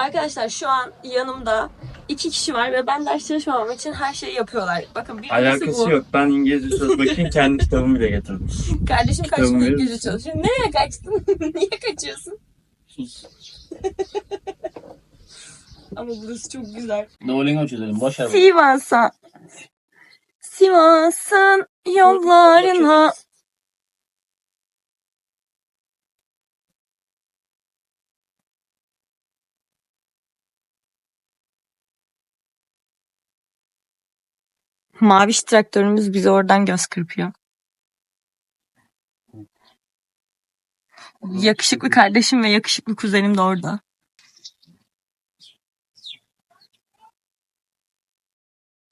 Arkadaşlar şu an yanımda iki kişi var ve ben ders çalışmamam için her şeyi yapıyorlar. Bakın birisi Alakası bu. yok. Ben İngilizce söz bakayım kendi kitabımı bile getirdim. Kardeşim kaç Kitabımı gün verir İngilizce çalışıyor. Nereye kaçtın? Niye kaçıyorsun? Sus. Ama burası çok güzel. Duolingo çözelim. Boş ver. bunu. Sivas'a Sivas'ın yollarına Maviş traktörümüz bize oradan göz kırpıyor. Yakışıklı kardeşim ve yakışıklı kuzenim de orada.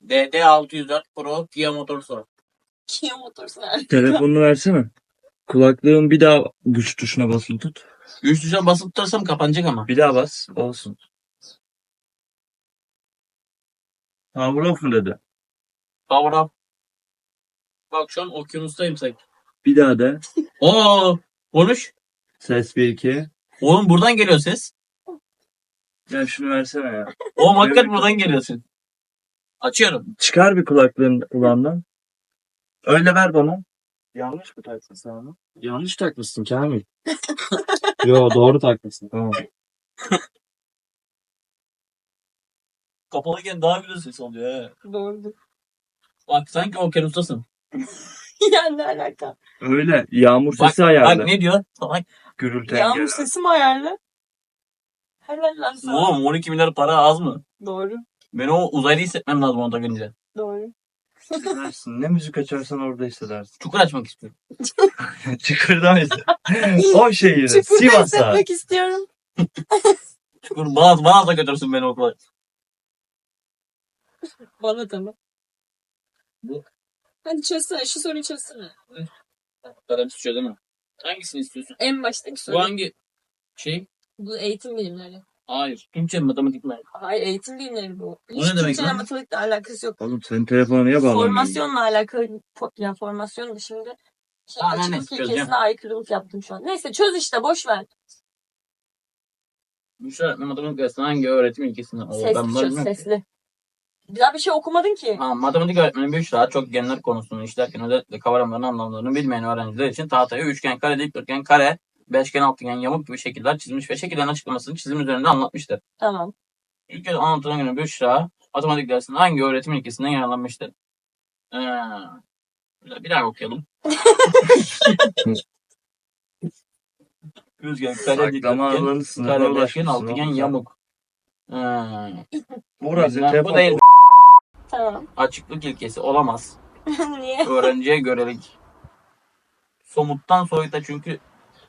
DD 604 Pro Kia Motorsport. Kia motorsu nerede? Telefonunu versene. Kulaklığın bir daha güç tuşuna basılı tut. Üç tuşa basıp tutarsam kapanacak ama. Bir daha bas. Olsun. Power off mu up. Bak şu an okyanustayım sanki. Bir daha de. Oo, konuş. Ses 1 2. Oğlum buradan geliyor ses. Ya şunu versene ya. Oğlum hakikaten buradan geliyor ses. Açıyorum. Çıkar bir kulaklığın kulağından. Öyle ver bana. Yanlış mı taktın sen onu? Yanlış takmışsın Kamil. Yo doğru takmışsın. Tamam. Kapalıyken daha güzel ses oluyor he. Doğru. Bak sanki okyanustasın. ya ne alaka? Öyle. Yağmur Bak, sesi ayarla. Bak ne diyor? Bak, Gürültü Yağmur engel. sesi mi ayarlı? Helal lan sana. oğlum 12 milyar para az mı? Doğru. Ben o uzaylı hissetmem lazım onu takınca. Doğru. Hissedersin. Ne müzik açarsan orada hissedersin. Çukur açmak istiyorum. Çıkırdan ise. o şehir. Çukurda Sivas'a. hissetmek istiyorum. Çukur bana da götürsün beni okula. Bana tamam. Bu- Hadi çözsene. Şu soruyu çözsene. Tutuyor değil mi? Hangisini istiyorsun? En baştaki Bu soru. hangi şey? Bu eğitim bilimleri. Hayır. Türkçe matematik mi? Hayır eğitim bilimleri bu. O ne demek Türkçeyle lan? matematikle alakası yok. Oğlum senin telefona niye bağlanmıyorsun? Formasyonla alakalı. fo- Ya formasyon da şimdi şey, Aa, ne, ne, açıklık çözeceğim. ilkesine aykırılık yaptım şu an. Neyse çöz işte boş ver. Öğretmen matematik dersinde hangi öğretim ilkesinden? Oo, ben Sesli bunları çöz bilmiyorum ki. sesli. Daha bir şey okumadın ki. Ha, matematik öğretmeni Büşra çok genler konusunu işlerken özellikle kavramların anlamlarını bilmeyen öğrenciler için tahtaya üçgen, kare, dikdörtgen, kare, beşgen, altıgen, yamuk gibi şekiller çizmiş ve şekillerin açıklamasını çizim üzerinde anlatmıştır. Tamam. İlk kez anlatılan göre Büşra matematik dersinde hangi öğretim ilkesinden yararlanmıştır? Ee, bir bir daha okuyalım. Üçgen, kare, Saklama dikdörtgen, alanı sınırına kare, beşgen, ulaşmışsın. altıgen, oğlum yamuk. Ee, telefon. bu değil. Tamam. Açıklık ilkesi olamaz. Niye? Öğrenciye görelik. Somuttan soyuta çünkü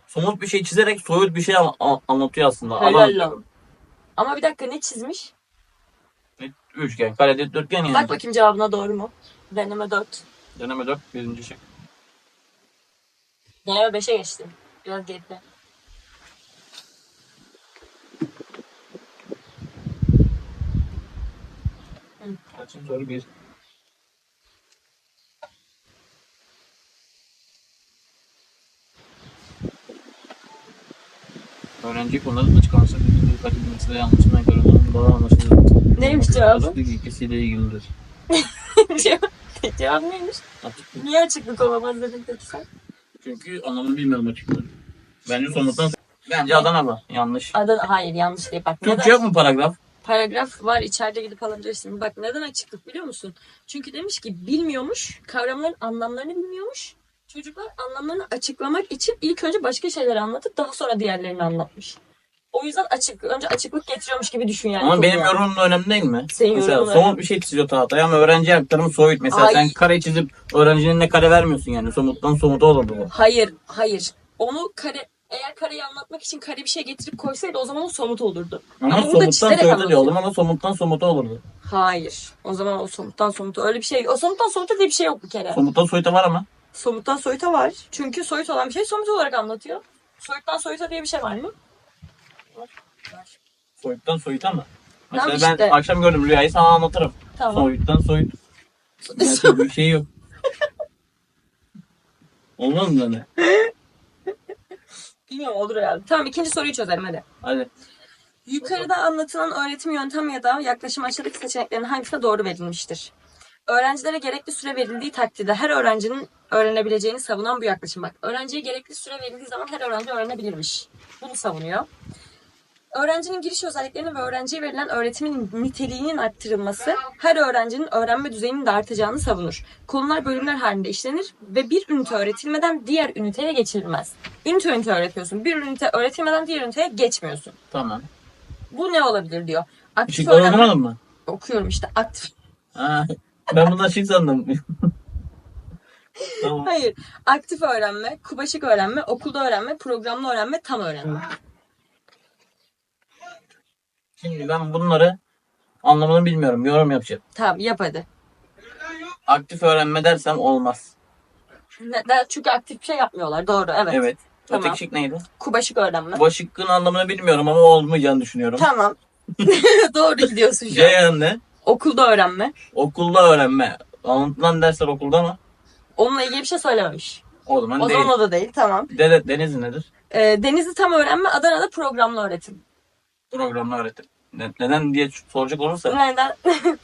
somut bir şey çizerek soyut bir şey an- an- anlatıyor aslında. Helal. Ama bir dakika ne çizmiş? Üçgen, kare, dikdörtgen yani. Bak bakayım cevabına doğru mu? Deneme 4. Deneme 4 birinci şık. Deneme 5'e geçtim. Biraz geride. Kaçıncı soru bir. Öğrenci konuları da çıkarsa bir dikkat edilmesi ve yanlışından kararının doğru anlaşılır. Neymiş cevabı? Açıklık ilkesiyle ilgilidir. Cevap- neymiş? Açıklık. Niye açıklık olamaz dedin peki sen? Çünkü anlamını bilmiyorum açıklığı. Bence somuttan Bence Adana. Yanlış. Adana, hayır yanlış değil. Bak Türkçe yok mu paragraf? Paragraf var içeride gidip alabilirsin. Bak neden açıklık biliyor musun? Çünkü demiş ki bilmiyormuş, kavramların anlamlarını bilmiyormuş. Çocuklar anlamlarını açıklamak için ilk önce başka şeyleri anlatıp daha sonra diğerlerini anlatmış. O yüzden açık, önce açıklık getiriyormuş gibi düşün yani. Ama benim yorumum da önemli değil mi? Senin Mesela yorumun somut önemli. bir şey çiziyor tahtaya ama öğrenci aktarımı soyut. Mesela Ay. sen kare çizip öğrencinin ne kare vermiyorsun yani. Somuttan somuta olurdu bu. Hayır, hayır. Onu kare eğer kareyi anlatmak için kare bir şey getirip koysaydı o zaman o somut olurdu. Ama, Ama burada somuttan çizerek soyuta diyor. O anlatıyor. zaman o somuttan somuta olurdu. Hayır. O zaman o somuttan somuta öyle bir şey. O somuttan somuta diye bir şey yok bir kere. Somuttan soyuta var ama. Somuttan soyuta var. Çünkü soyut olan bir şey somut olarak anlatıyor. Soyuttan soyuta diye bir şey var mı? Var. Var. Soyuttan soyuta mı? Tamam Mesela işte. ben akşam gördüm rüyayı sana anlatırım. Tamam. Soyuttan soyut. Gerçek bir şey yok. Olmaz mı öyle? Bilmiyorum olur herhalde. Tamam ikinci soruyu çözelim hadi. Hadi. Yukarıda anlatılan öğretim yöntem ya da yaklaşım aşağıdaki seçeneklerin hangisine doğru verilmiştir? Öğrencilere gerekli süre verildiği takdirde her öğrencinin öğrenebileceğini savunan bu yaklaşım. Bak öğrenciye gerekli süre verildiği zaman her öğrenci öğrenebilirmiş. Bunu savunuyor. Öğrencinin giriş özelliklerini ve öğrenciye verilen öğretimin niteliğinin arttırılması her öğrencinin öğrenme düzeyinin de artacağını savunur. Konular bölümler halinde işlenir ve bir ünite öğretilmeden diğer üniteye geçirilmez. Ünite ünite öğretiyorsun. Bir ünite öğretilmeden diğer üniteye geçmiyorsun. Tamam. Bu ne olabilir diyor. Aktif Işıkları öğrenme. okumadın mı? Okuyorum işte aktif. Ha, ben bundan şık sandım. tamam. Hayır. Aktif öğrenme, kubaşık öğrenme, okulda öğrenme, programlı öğrenme, tam öğrenme. Şimdi ben bunları anlamını bilmiyorum. Yorum yapacağım. Tamam yap hadi. Aktif öğrenme dersem olmaz. Neden? Çünkü aktif bir şey yapmıyorlar. Doğru evet. Evet. Tamam. Öteki şık neydi? Kubaşık öğrenme. Şıkkın anlamını bilmiyorum ama olmayacağını düşünüyorum. Tamam. Doğru gidiyorsun şu an. yanında Okulda öğrenme. okulda öğrenme. Anlatılan dersler okulda mı? Onunla ilgili bir şey söylememiş. O zaman O değil. zaman o da değil. Tamam. Dede, deniz nedir? Ee, Denizli tam öğrenme. Adana'da programlı öğretim. Programlı öğretim. Ne- neden diye soracak olursa. Neden?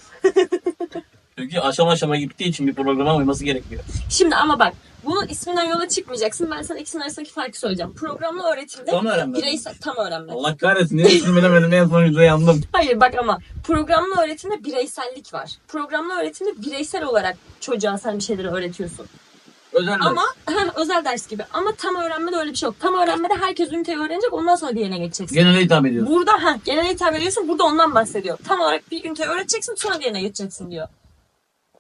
Çünkü aşama aşama gittiği için bir programa uyması gerekiyor. Şimdi ama bak bunun isminden yola çıkmayacaksın. Ben sana ikisinin arasındaki farkı söyleyeceğim. Programlı öğretimde Tam öğrenme. bireysel tam öğrenme. Allah kahretsin. Niye ismini bilemedim en son yüzde yandım. Hayır bak ama programlı öğretimde bireysellik var. Programlı öğretimde bireysel olarak çocuğa sen bir şeyleri öğretiyorsun. Özel ders. Ama özel ders gibi. Ama tam öğrenmede öyle bir şey yok. Tam öğrenmede herkes üniteyi öğrenecek ondan sonra diğerine geçeceksin. Genele hitap ediyorsun. Burada ha genel hitap ediyorsun. Burada ondan bahsediyor. Tam olarak bir ünite öğreteceksin sonra diğerine geçeceksin diyor.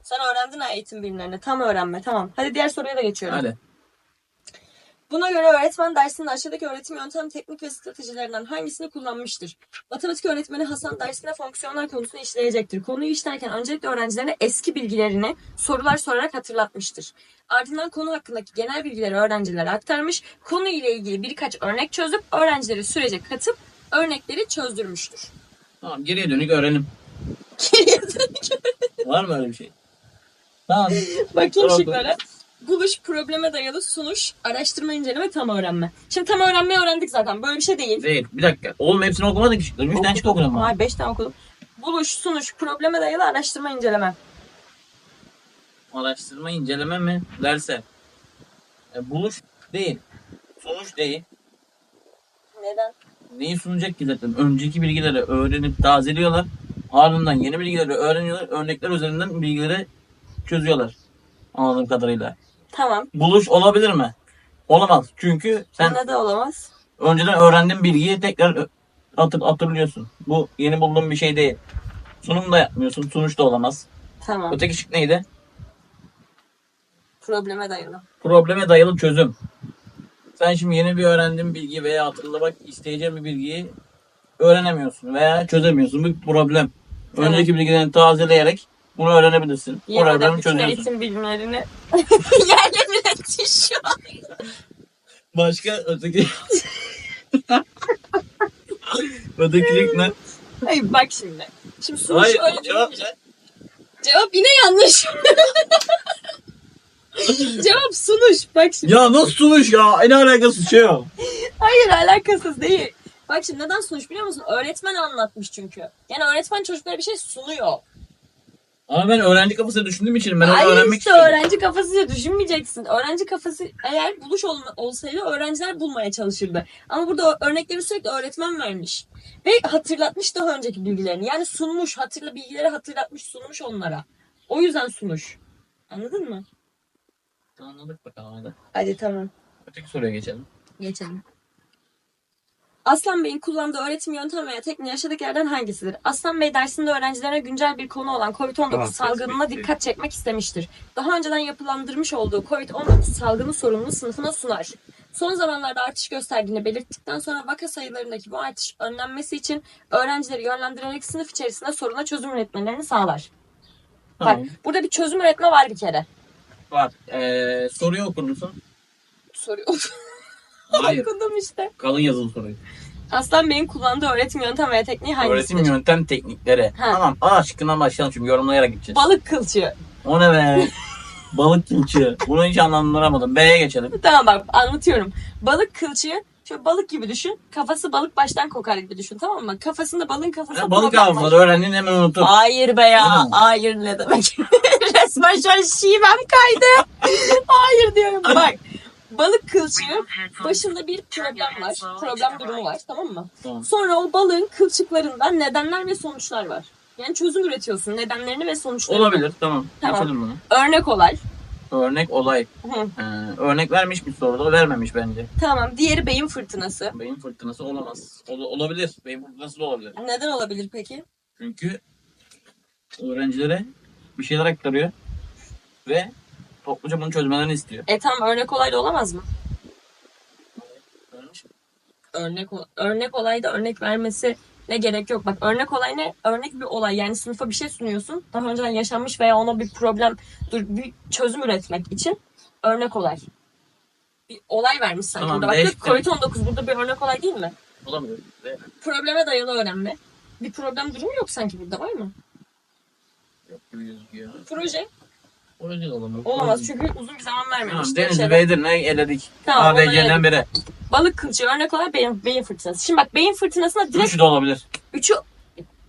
Sen öğrendin ha eğitim bilimlerini. Tam öğrenme tamam. Hadi diğer soruya da geçiyorum. Hadi. Buna göre öğretmen dersinde aşağıdaki öğretim yöntem, teknik ve stratejilerinden hangisini kullanmıştır? Matematik öğretmeni Hasan dersinde fonksiyonlar konusunu işleyecektir. Konuyu işlerken öncelikle öğrencilerine eski bilgilerini sorular sorarak hatırlatmıştır. Ardından konu hakkındaki genel bilgileri öğrencilere aktarmış, konu ile ilgili birkaç örnek çözüp öğrencileri sürece katıp örnekleri çözdürmüştür. Tamam geriye dönük öğrenim. Var mı öyle bir şey? Tamam. Bakayım şıklara. Buluş, probleme dayalı sunuş, araştırma, inceleme, tam öğrenme. Şimdi tam öğrenmeyi öğrendik zaten. Böyle bir şey değil. Değil. Bir dakika. Oğlum hepsini okumadın ki şıkları. Üç tane şık okudum. Hayır 5 tane okudum. Buluş, sunuş, probleme dayalı araştırma, inceleme. Araştırma inceleme mi derse. E, buluş değil. Sonuç değil. Neden? Neyi sunacak ki zaten? Önceki bilgileri öğrenip tazeliyorlar. Ardından yeni bilgileri öğreniyorlar. Örnekler üzerinden bilgileri çözüyorlar. Anladığım kadarıyla. Tamam. Buluş olabilir mi? Olamaz. Çünkü sen Sen... de olamaz. önceden öğrendiğin bilgiyi tekrar hatır, hatırlıyorsun. Bu yeni bulduğun bir şey değil. Sunum da yapmıyorsun. Sonuç da olamaz. Tamam. Öteki şık neydi? Probleme dayalı. Probleme dayalı çözüm. Sen şimdi yeni bir öğrendiğin bilgi veya hatırlamak isteyeceğin bir bilgiyi öğrenemiyorsun veya çözemiyorsun. Bu bir problem. Önceki bilgilerini tazeleyerek bunu öğrenebilirsin. Yemin ederim bütün çözüyorsun. eğitim bilimlerini yerle bir etti şu an. Başka öteki... öteki şık ne? Hayır bak şimdi. Şimdi sunuş Hayır öyle cevap ne? Cevap yine yanlış. Cevap sunuş. Bak şimdi. Ya nasıl sunuş ya? Ne alakası şey yok. Hayır alakasız değil. Bak şimdi neden sunuş biliyor musun? Öğretmen anlatmış çünkü. Yani öğretmen çocuklara bir şey sunuyor. Ama ben öğrenci kafasıyla düşündüğüm için ben onu Hayır öğrenmek işte istiyorum. öğrenci kafasıyla düşünmeyeceksin. Öğrenci kafası eğer buluş olma, olsaydı öğrenciler bulmaya çalışırdı. Ama burada örnekleri sürekli öğretmen vermiş. Ve hatırlatmış daha önceki bilgilerini. Yani sunmuş, hatırla bilgileri hatırlatmış, sunmuş onlara. O yüzden sunuş. Anladın mı? Anladık bakalım hadi. Hadi tamam. Öteki soruya geçelim. Geçelim. Aslan Bey'in kullandığı öğretim yöntem veya tekniği aşağıdakilerden hangisidir? Aslan Bey dersinde öğrencilerine güncel bir konu olan COVID-19 Tamam, salgınına bitti. dikkat çekmek istemiştir. Daha önceden yapılandırmış olduğu COVID-19 salgını sorununu sınıfına sunar. Son zamanlarda artış gösterdiğini belirttikten sonra vaka sayılarındaki bu artış önlenmesi için öğrencileri yönlendirerek sınıf içerisinde soruna çözüm üretmelerini sağlar. Tamam. Bak burada bir çözüm üretme var bir kere. Var. Ee, soruyu okur musun? Soruyor. Hayır. Okudum işte. Kalın yazılı soruyu. Aslan Bey'in kullandığı öğretim yöntem veya tekniği hangisidir? Öğretim yöntem teknikleri. Ha. Tamam. A şıkkından başlayalım çünkü yorumlayarak gideceğiz. Balık kılçığı. o ne be? Balık kimçi. Bunu hiç anlamlandıramadım. B'ye geçelim. Tamam bak anlatıyorum. Balık kılçığı Şöyle balık gibi düşün. Kafası balık baştan kokar gibi düşün tamam mı? Kafasında balığın kafasında Ya balık hafızası öğrendin hemen unutur. Hayır be ya. Mi? Hayır ne demek? Resmen şu an şivem kaydı. Hayır diyorum. Bak. Balık kılçığı başında bir problem var. Problem durumu var tamam mı? Tamam. Sonra o balığın kılçıklarından nedenler ve sonuçlar var. Yani çözüm üretiyorsun. Nedenlerini ve sonuçlarını. Olabilir tamam. Tamam. Yapalım bunu. Örnek olay. Örnek olay. Hı. Ee, örnek vermiş bir soruda vermemiş bence. Tamam. Diğeri beyin fırtınası. Beyin fırtınası olamaz. Ol- olabilir. Beyin fırtınası da olabilir. Neden olabilir peki? Çünkü öğrencilere bir şeyler aktarıyor ve topluca bunu çözmelerini istiyor. E tamam örnek olay da olamaz mı? Vermiş mi? Örnek örnek olayda örnek vermesi ne gerek yok. Bak örnek olay ne? Örnek bir olay. Yani sınıfa bir şey sunuyorsun. Daha önceden yaşanmış veya ona bir problem, dur bir çözüm üretmek için örnek olay. Bir olay vermiş sanki Tamam, burada. Bak değişti. Covid-19 burada bir örnek olay değil mi? Olabilir. Ve Probleme dayalı öğrenme. Bir problem durumu yok sanki burada var mı? yok gibi gözüküyor. Proje Proje de olamaz. olamaz çünkü uzun bir zaman vermemiş. Tamam, Değil şeyler? ve Edirne'yi eledik. Tamam, ABC'den eledik. Balık kılçığı örnek olay beyin, beyin fırtınası. Şimdi bak beyin fırtınasına direkt Üçü de olabilir. Üçü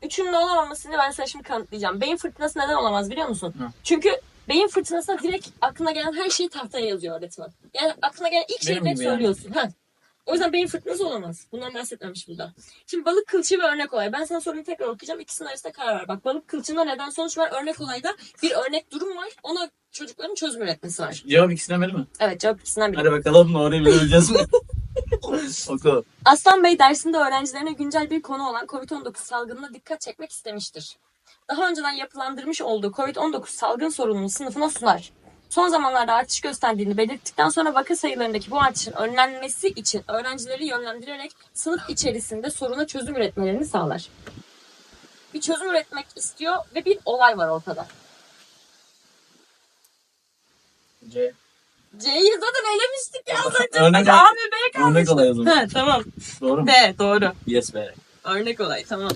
üçünün olamamasını ben sana şimdi kanıtlayacağım. Beyin fırtınası neden olamaz biliyor musun? Hı. Çünkü beyin fırtınasına direkt aklına gelen her şeyi tahtaya yazıyor öğretmen. Yani aklına gelen ilk şeyi Benim direkt gibi yani. söylüyorsun. Ha. O yüzden beyin fırtınası olamaz. Bundan bahsetmemiş burada. Şimdi balık kılçığı ve örnek olay. Ben sana soruyu tekrar okuyacağım. İkisinin arasında karar ver. Bak balık kılçığında neden sonuç var. Örnek olayda bir örnek durum var. Ona çocukların çözüm üretmesi var. Cevap ikisinden biri mi? Evet cevap ikisinden biri. Hadi bakalım orayı bileceğiz mi? Oku. Aslan Bey dersinde öğrencilerine güncel bir konu olan COVID-19 salgınına dikkat çekmek istemiştir. Daha önceden yapılandırmış olduğu COVID-19 salgın sorununu sınıfına sunar. Son zamanlarda artış gösterdiğini belirttikten sonra vaka sayılarındaki bu artışın önlenmesi için öğrencileri yönlendirerek sınıf içerisinde soruna çözüm üretmelerini sağlar. Bir çözüm üretmek istiyor ve bir olay var ortada. C. C'yi zaten elemiştik ya zaten. Örnek, A ve B kalmış. örnek olay. Ha, tamam. Doğru mu? B doğru. Yes be. Örnek olay tamam.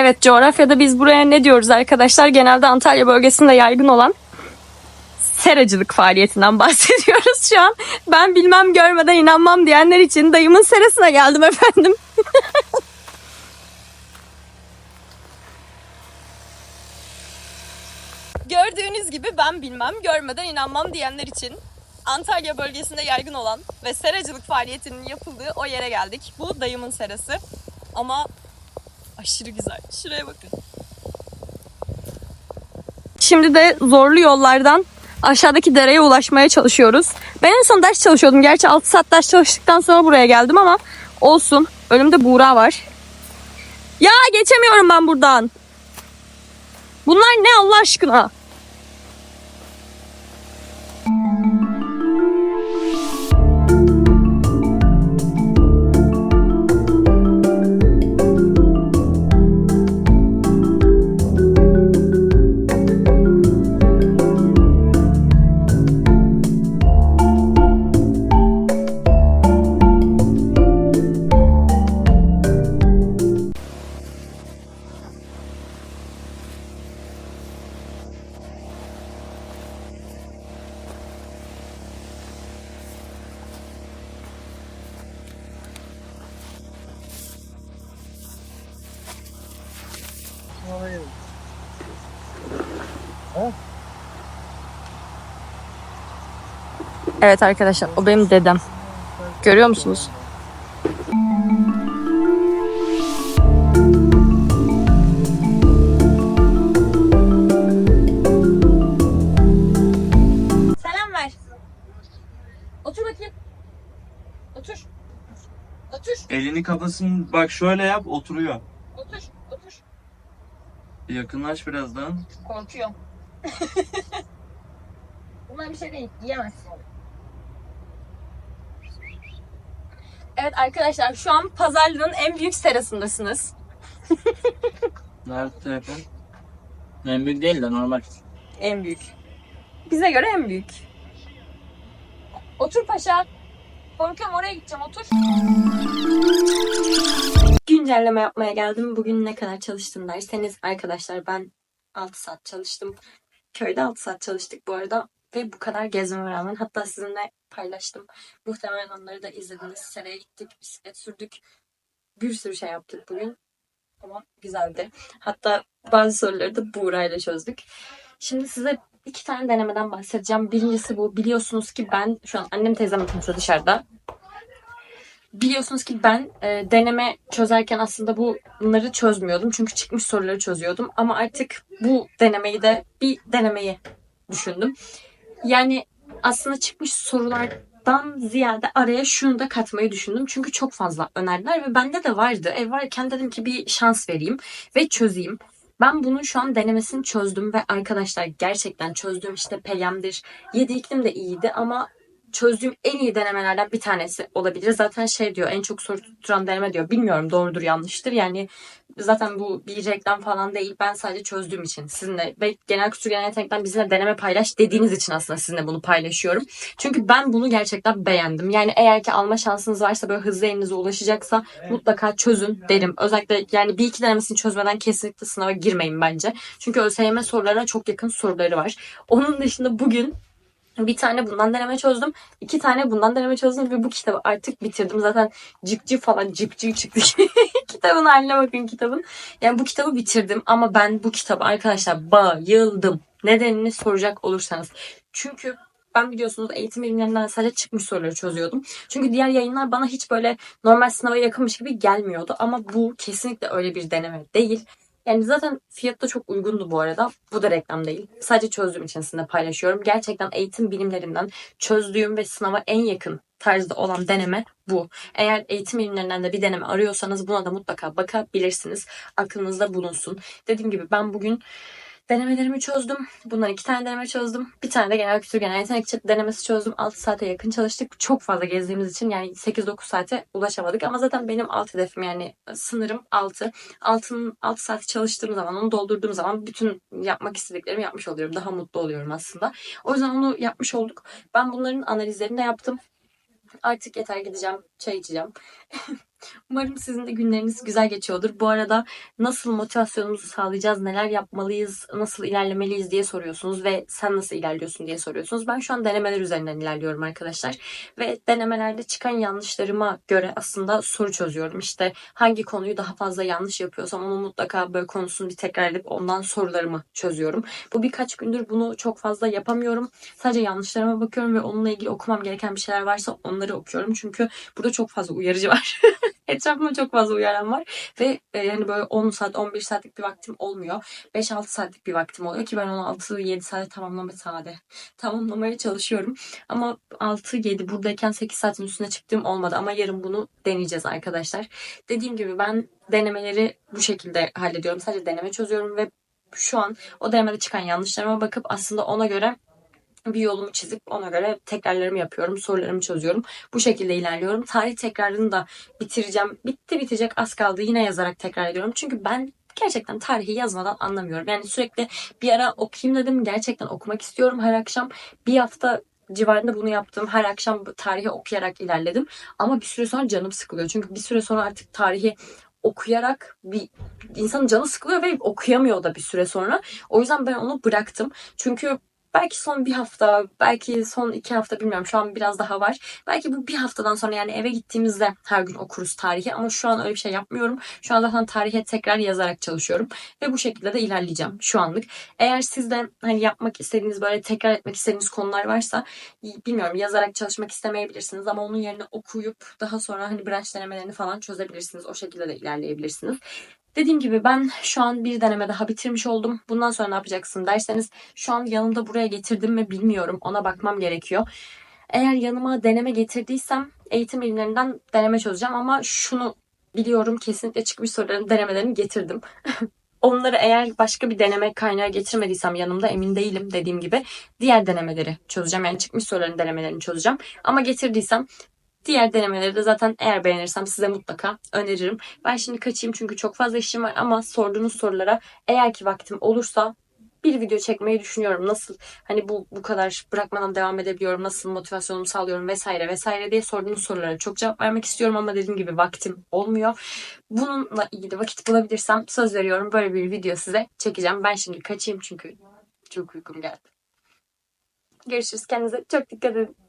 Evet coğrafyada biz buraya ne diyoruz arkadaşlar? Genelde Antalya bölgesinde yaygın olan seracılık faaliyetinden bahsediyoruz şu an. Ben bilmem görmeden inanmam diyenler için dayımın serasına geldim efendim. Gördüğünüz gibi ben bilmem görmeden inanmam diyenler için Antalya bölgesinde yaygın olan ve seracılık faaliyetinin yapıldığı o yere geldik. Bu dayımın serası. Ama aşırı güzel. Şuraya bakın. Şimdi de zorlu yollardan aşağıdaki dereye ulaşmaya çalışıyoruz. Ben en son ders çalışıyordum. Gerçi 6 saat ders çalıştıktan sonra buraya geldim ama olsun. Önümde Buğra var. Ya geçemiyorum ben buradan. Bunlar ne Allah aşkına? Evet arkadaşlar o benim dedem. Görüyor musunuz? Selam ver. Otur bakayım. Otur. Otur. Elini kafasını bak şöyle yap oturuyor. Otur. Otur. Yakınlaş birazdan. Korkuyorum. Bunlar bir şey değil. Yiyemez. Evet arkadaşlar şu an pazarlığın en büyük serasındasınız. Nerede telefon? En büyük değil de normal. En büyük. Bize göre en büyük. Otur paşa. Korkuyorum oraya gideceğim otur. Güncelleme yapmaya geldim. Bugün ne kadar çalıştım derseniz arkadaşlar ben 6 saat çalıştım. Köyde 6 saat çalıştık bu arada. Ve bu kadar gezmeme rağmen hatta sizinle paylaştım. Muhtemelen onları da izlediniz. Seraya gittik, bisiklet sürdük. Bir sürü şey yaptık bugün. Ama güzeldi. Hatta bazı soruları da Buğra'yla çözdük. Şimdi size iki tane denemeden bahsedeceğim. Birincisi bu. Biliyorsunuz ki ben şu an annem teyzem oturmuştu dışarıda. Biliyorsunuz ki ben e, deneme çözerken aslında bunları çözmüyordum. Çünkü çıkmış soruları çözüyordum. Ama artık bu denemeyi de bir denemeyi düşündüm. Yani aslında çıkmış sorulardan ziyade araya şunu da katmayı düşündüm. Çünkü çok fazla önerdiler ve bende de vardı. Ev varken dedim ki bir şans vereyim ve çözeyim. Ben bunun şu an denemesini çözdüm ve arkadaşlar gerçekten çözdüğüm işte Peyem'dir. 7 iklim de iyiydi ama çözdüğüm en iyi denemelerden bir tanesi olabilir. Zaten şey diyor en çok soru tutturan deneme diyor. Bilmiyorum doğrudur yanlıştır. Yani zaten bu bir reklam falan değil. Ben sadece çözdüğüm için sizinle ve genel kültür genel yetenekten bizimle deneme paylaş dediğiniz için aslında sizinle bunu paylaşıyorum. Çünkü ben bunu gerçekten beğendim. Yani eğer ki alma şansınız varsa böyle hızlı elinize ulaşacaksa mutlaka çözün derim. Özellikle yani bir iki denemesini çözmeden kesinlikle sınava girmeyin bence. Çünkü ÖSYM sorularına çok yakın soruları var. Onun dışında bugün bir tane bundan deneme çözdüm. iki tane bundan deneme çözdüm ve bu kitabı artık bitirdim. Zaten cık falan cık cık çıktı. kitabın haline bakın kitabın. Yani bu kitabı bitirdim ama ben bu kitaba arkadaşlar bayıldım. Nedenini soracak olursanız. Çünkü ben biliyorsunuz eğitim bilimlerinden sadece çıkmış soruları çözüyordum. Çünkü diğer yayınlar bana hiç böyle normal sınava yakınmış gibi gelmiyordu. Ama bu kesinlikle öyle bir deneme değil. Yani zaten fiyatı da çok uygundu bu arada. Bu da reklam değil. Sadece çözdüğüm için sizinle paylaşıyorum. Gerçekten eğitim bilimlerinden çözdüğüm ve sınava en yakın tarzda olan deneme bu. Eğer eğitim bilimlerinden de bir deneme arıyorsanız buna da mutlaka bakabilirsiniz. Aklınızda bulunsun. Dediğim gibi ben bugün Denemelerimi çözdüm. Bundan iki tane deneme çözdüm. Bir tane de genel kültür genel yetenek denemesi çözdüm. 6 saate yakın çalıştık. Çok fazla gezdiğimiz için yani 8-9 saate ulaşamadık. Ama zaten benim alt hedefim yani sınırım 6. Altının 6 saati çalıştığım zaman onu doldurduğum zaman bütün yapmak istediklerimi yapmış oluyorum. Daha mutlu oluyorum aslında. O yüzden onu yapmış olduk. Ben bunların analizlerini de yaptım. Artık yeter gideceğim. Çay içeceğim. Umarım sizin de günleriniz güzel geçiyordur. Bu arada nasıl motivasyonumuzu sağlayacağız, neler yapmalıyız, nasıl ilerlemeliyiz diye soruyorsunuz ve sen nasıl ilerliyorsun diye soruyorsunuz. Ben şu an denemeler üzerinden ilerliyorum arkadaşlar. Ve denemelerde çıkan yanlışlarıma göre aslında soru çözüyorum. İşte hangi konuyu daha fazla yanlış yapıyorsam onu mutlaka böyle konusunu bir tekrar edip ondan sorularımı çözüyorum. Bu birkaç gündür bunu çok fazla yapamıyorum. Sadece yanlışlarıma bakıyorum ve onunla ilgili okumam gereken bir şeyler varsa onları okuyorum. Çünkü burada çok fazla uyarıcı var. Etrafımda çok fazla uyaran var. Ve e, yani böyle 10 saat, 11 saatlik bir vaktim olmuyor. 5-6 saatlik bir vaktim oluyor ki ben onu 6-7 saate tamamlama sade tamamlamaya çalışıyorum. Ama 6-7 buradayken 8 saatin üstüne çıktığım olmadı. Ama yarın bunu deneyeceğiz arkadaşlar. Dediğim gibi ben denemeleri bu şekilde hallediyorum. Sadece deneme çözüyorum ve şu an o denemede çıkan yanlışlarıma bakıp aslında ona göre bir yolumu çizip ona göre tekrarlarımı yapıyorum, sorularımı çözüyorum. Bu şekilde ilerliyorum. Tarih tekrarını da bitireceğim. Bitti bitecek az kaldı. Yine yazarak tekrar ediyorum. Çünkü ben gerçekten tarihi yazmadan anlamıyorum. Yani sürekli bir ara okuyayım dedim. Gerçekten okumak istiyorum her akşam. Bir hafta civarında bunu yaptım. Her akşam tarihi okuyarak ilerledim. Ama bir süre sonra canım sıkılıyor. Çünkü bir süre sonra artık tarihi okuyarak bir insanın canı sıkılıyor ve okuyamıyor da bir süre sonra. O yüzden ben onu bıraktım. Çünkü belki son bir hafta, belki son iki hafta bilmiyorum. Şu an biraz daha var. Belki bu bir haftadan sonra yani eve gittiğimizde her gün okuruz tarihi. Ama şu an öyle bir şey yapmıyorum. Şu an zaten tarihe tekrar yazarak çalışıyorum. Ve bu şekilde de ilerleyeceğim şu anlık. Eğer siz de hani yapmak istediğiniz böyle tekrar etmek istediğiniz konular varsa bilmiyorum yazarak çalışmak istemeyebilirsiniz. Ama onun yerine okuyup daha sonra hani branş denemelerini falan çözebilirsiniz. O şekilde de ilerleyebilirsiniz. Dediğim gibi ben şu an bir deneme daha bitirmiş oldum. Bundan sonra ne yapacaksın derseniz şu an yanımda buraya getirdim mi bilmiyorum. Ona bakmam gerekiyor. Eğer yanıma deneme getirdiysem eğitim bilimlerinden deneme çözeceğim ama şunu biliyorum kesinlikle çıkmış soruların denemelerini getirdim. Onları eğer başka bir deneme kaynağı getirmediysem yanımda emin değilim dediğim gibi diğer denemeleri çözeceğim. Yani çıkmış soruların denemelerini çözeceğim. Ama getirdiysem Diğer denemeleri de zaten eğer beğenirsem size mutlaka öneririm. Ben şimdi kaçayım çünkü çok fazla işim var ama sorduğunuz sorulara eğer ki vaktim olursa bir video çekmeyi düşünüyorum. Nasıl hani bu bu kadar bırakmadan devam edebiliyorum, nasıl motivasyonumu sağlıyorum vesaire vesaire diye sorduğunuz sorulara çok cevap vermek istiyorum ama dediğim gibi vaktim olmuyor. Bununla ilgili vakit bulabilirsem söz veriyorum böyle bir video size çekeceğim. Ben şimdi kaçayım çünkü çok uykum geldi. Görüşürüz. Kendinize çok dikkat edin.